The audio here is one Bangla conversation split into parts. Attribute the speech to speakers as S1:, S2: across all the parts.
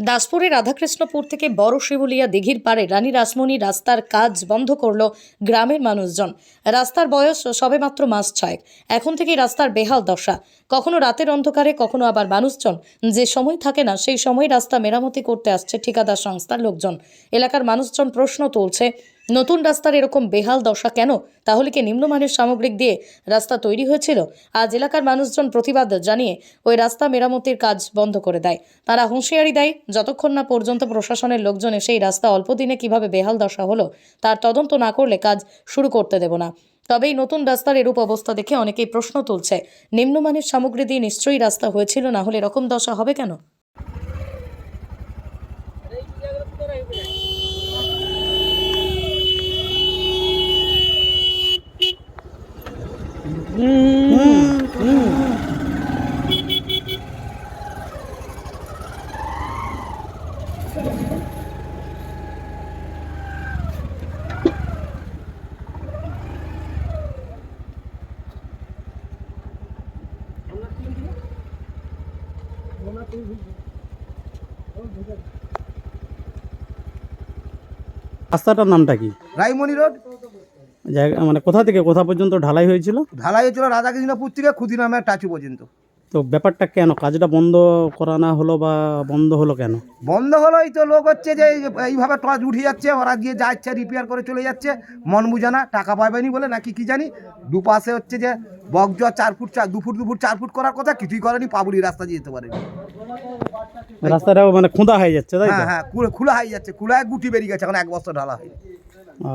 S1: দাসপুরের রাধাকৃষ্ণপুর থেকে বড় শিবুলিয়া দিঘির পাড়ে রানী রাসমণি রাস্তার কাজ বন্ধ করল গ্রামের মানুষজন। রাস্তার বয়স সবেমাত্র মাস ছয়েক। এখন থেকে রাস্তার বেহাল দশা। কখনো রাতের অন্ধকারে, কখনো আবার মানুষজন। যে সময় থাকে না, সেই সময় রাস্তা মেরামতি করতে আসছে ঠিকাদার সংস্থার লোকজন। এলাকার মানুষজন প্রশ্ন তুলছে নতুন রাস্তার এরকম বেহাল দশা কেন? তাহলে কি নিম্নমানের সামগ্রিক দিয়ে রাস্তা তৈরি হয়েছিল? আজ এলাকার মানুষজন প্রতিবাদ জানিয়ে ওই রাস্তা মেরামতির কাজ বন্ধ করে দেয়। তারা হুঁশিয়ারি দেয়, যতক্ষণ না পর্যন্ত প্রশাসনের লোকজন এসে এই রাস্তা অল্প দিনে কীভাবে বেহাল দশা হলো, তার তদন্ত না করলে কাজ শুরু করতে দেব না। তবে এই নতুন রাস্তার এরূপ অবস্থা দেখে অনেকেই প্রশ্ন তুলছে, নিম্নমানের সামগ্রী দিয়ে নিশ্চয়ই রাস্তা হয়েছিল, না হলে এরকম দশা হবে কেন?
S2: রাস্তাটার নামটা কি?
S3: রাইমণি রোড।
S2: জায়গা মানে কোথা থেকে কোথা পর্যন্ত ঢালাই হয়েছিল?
S3: ঢালাই হয়েছিল রাধাকৃষ্ণপুর থেকে ক্ষুদিরামের টাচু পর্যন্ত।
S2: তো ব্যাপারটা কেন? কাজটা বন্ধ করা না হলো বা বন্ধ হলো কেন?
S3: বন্ধ হলোই তো লোক হচ্ছে যে এইভাবে টর্চ উঠে যাচ্ছে ওরা গিয়ে যা ইচ্ছে রিপেয়ার করে চলে যাচ্ছে। মন বুঝানা টাকা পাবেনি বলে নাকি কি জানি? দুপাশে হচ্ছে যে বকজ চার ফুট চার দু ফুট দু ফুট চার ফুট করার কথা কিছুই করেনি পাবুলি রাস্তা দিয়ে যেতে পারেনি।
S2: রাস্তাটাও মানে খুঁদা হয়ে যাচ্ছে তাই
S3: হ্যাঁ হ্যাঁ খুলে হয়ে যাচ্ছে খোলা গুটি বেরিয়ে গেছে এখন এক বছর ঢালা হয়
S2: ও,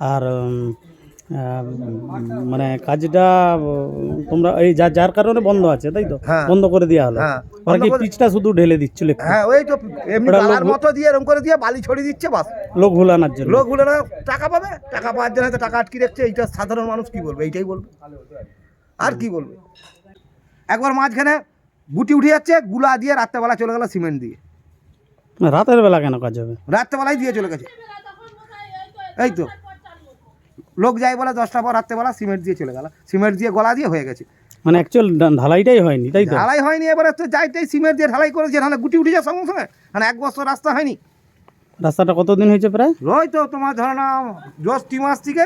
S2: আর মানে কাজটা তোমরা এই যা- যার কারণে বন্ধ আছে তাই তো?
S3: হ্যাঁ।
S2: বন্ধ করে দেওয়া হলো।
S3: হ্যাঁ,
S2: ওরা কি পিচটা শুধু ঢেলে দিচ্ছিল?
S3: হ্যাঁ ওই তো এমনি
S2: লোক-
S3: গালার মতো দিয়ে এরকম করে দিয়ে বালি ছড়িয়ে দিচ্ছে বাস।
S2: লোক ভুলানোর জন্য।
S3: লোকগুলো না টাকা পাবে? টাকা পাওয়ার জন্য হয়তো টাকা আটকে রাখছে এইটা সাধারণ মানুষ কি বলবে? এইটাই বলবে। আর কি বলবে? একবার মাঝখানে গুটি উঠে যাচ্ছে গুলা দিয়ে রাত্রেবেলা চলে গেল সিমেন্ট দিয়ে।
S2: না, রাতের বেলা কেন কাজ হবে?
S3: রাত্রেবেলায় দিয়ে চলে গেছে। এই তো। লোক যায় বলে দশটা পর রাত্রেবেলা সিমেন্ট দিয়ে চলে গেল। সিমেন্ট দিয়ে গলা দিয়ে হয়ে গেছে।
S2: মানে অ্যাকচুয়াল ঢালাইটাই হয়নি তাই তো?
S3: ঢালাই হয়নি এবারে তো যাইতেই সিমেন্ট দিয়ে ঢালাই করেছে নাহলে গুটি উঠে যায় সঙ্গে সঙ্গে। মানে এক বছর রাস্তা হয়নি।
S2: রাস্তাটা কতদিন হয়েছে প্রায়?
S3: ওই তো তোমার ধরো না জ্যৈষ্ঠী মাস থেকে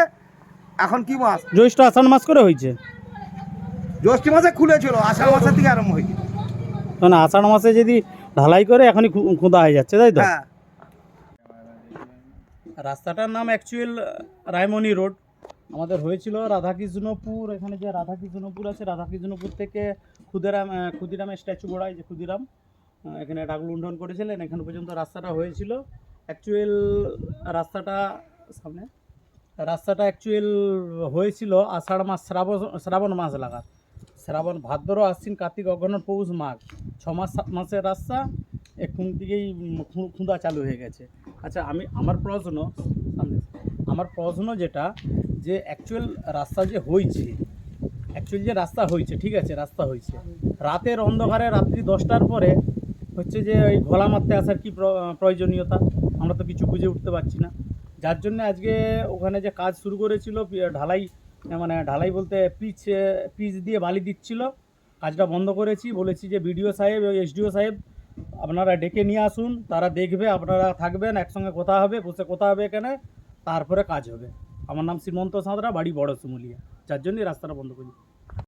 S3: এখন কি মাস?
S2: জ্যৈষ্ঠ আষাঢ় মাস করে হয়েছে?
S3: জ্যৈষ্ঠী মাসে খুলেছিল আষাঢ় মাসের থেকে আরম্ভ হয়েছে।
S2: মানে আষাঢ় মাসে যদি ঢালাই করে এখনই খুঁদা হয়ে যাচ্ছে তাই তো?
S3: হ্যাঁ।
S2: রাস্তাটার নাম অ্যাকচুয়াল রায়মণি রোড। আমাদের হয়েছিল রাধাকৃষ্ণপুর, এখানে যে রাধাকৃষ্ণপুর আছে, রাধাকৃষ্ণপুর থেকে ক্ষুদিরাম ক্ষুদিরামের স্ট্যাচু গড়ায়, যে ক্ষুদিরাম এখানে ডাক লুণ্ঠন করেছিলেন, এখানে পর্যন্ত রাস্তাটা হয়েছিল। অ্যাকচুয়াল রাস্তাটা, সামনে, রাস্তাটা অ্যাকচুয়াল হয়েছিল আষাঢ় মাস, শ্রাবণ শ্রাবণ মাস লাগাত শ্রাবণ ভাদ্র, আশ্বিন, কার্তিক অগ্রহণ পৌষ, মাঘ। ছ মাস, সাত মাসের রাস্তা এখন থেকেই খুঁদা চালু হয়ে গেছে। আচ্ছা আমি, আমার প্রশ্ন আমার প্রশ্ন যেটা যে অ্যাকচুয়াল রাস্তা যে হয়েছে অ্যাকচুয়াল যে রাস্তা হয়েছে ঠিক আছে, রাস্তা হয়েছে রাতের অন্ধকারে রাত্রি দশটার পরে হচ্ছে যে ওই ঘোলা মারতে আসার কি প্র- প্রয়োজনীয়তা? আমরা তো কিছু বুঝে উঠতে পারছি না। যার জন্য আজকে ওখানে যে কাজ শুরু করেছিল ঢালাই মানে ঢালাই বলতে পিচ পিচ দিয়ে বালি দিচ্ছিল। কাজটা বন্ধ করেছি, বলেছি যে বিডিও সাহেব এসডিও সাহেব আপনারা ডেকে নিয়ে আসুন, তারা দেখবে, আপনারা থাকবেন, একসঙ্গে কথা হবে, বসে কোথা হবে এখানে, তারপরে কাজ হবে। আমার নাম শ্রীমন্ত সাঁতরা, বাড়ি বড় সুমুলিয়া যার জন্যই রাস্তাটা বন্ধ করি।